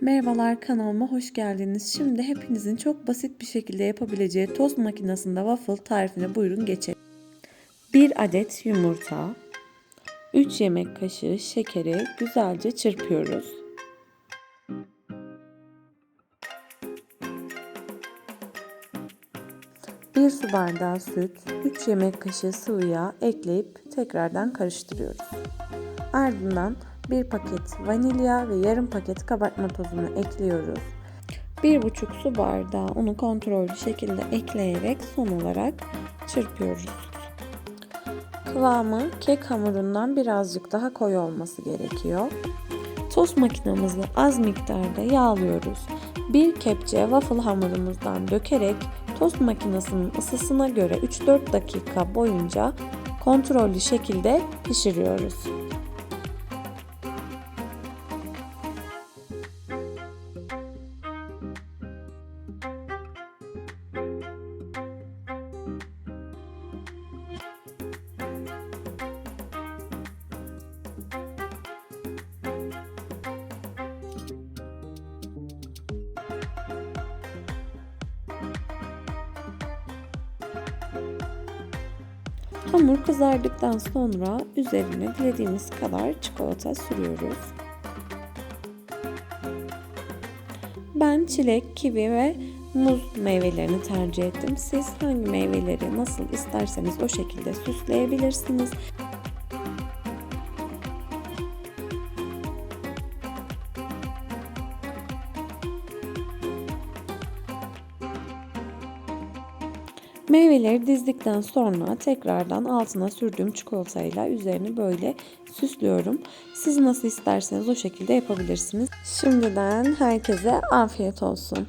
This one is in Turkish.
Merhabalar kanalıma hoş geldiniz. Şimdi hepinizin çok basit bir şekilde yapabileceği tost makinesinde waffle tarifine buyurun geçelim. 1 adet yumurta, 3 yemek kaşığı şekeri güzelce çırpıyoruz. Bir su bardağı süt, 3 yemek kaşığı sıvı yağ ekleyip tekrardan karıştırıyoruz. Ardından bir paket vanilya ve yarım paket kabartma tozunu ekliyoruz. 1,5 su bardağı unu kontrollü şekilde ekleyerek son olarak çırpıyoruz. Kıvamı kek hamurundan birazcık daha koyu olması gerekiyor. Tost makinamızı az miktarda yağlıyoruz. Bir kepçe waffle hamurumuzdan dökerek tost makinesinin ısısına göre 3-4 dakika boyunca kontrollü şekilde pişiriyoruz. Hamur kızardıktan sonra üzerine dilediğimiz kadar çikolata sürüyoruz. Ben çilek, kivi ve muz meyvelerini tercih ettim. Siz hangi meyveleri nasıl isterseniz o şekilde süsleyebilirsiniz. Meyveleri dizdikten sonra tekrardan altına sürdüğüm çikolatayla üzerini böyle süslüyorum. Siz nasıl isterseniz o şekilde yapabilirsiniz. Şimdiden herkese afiyet olsun.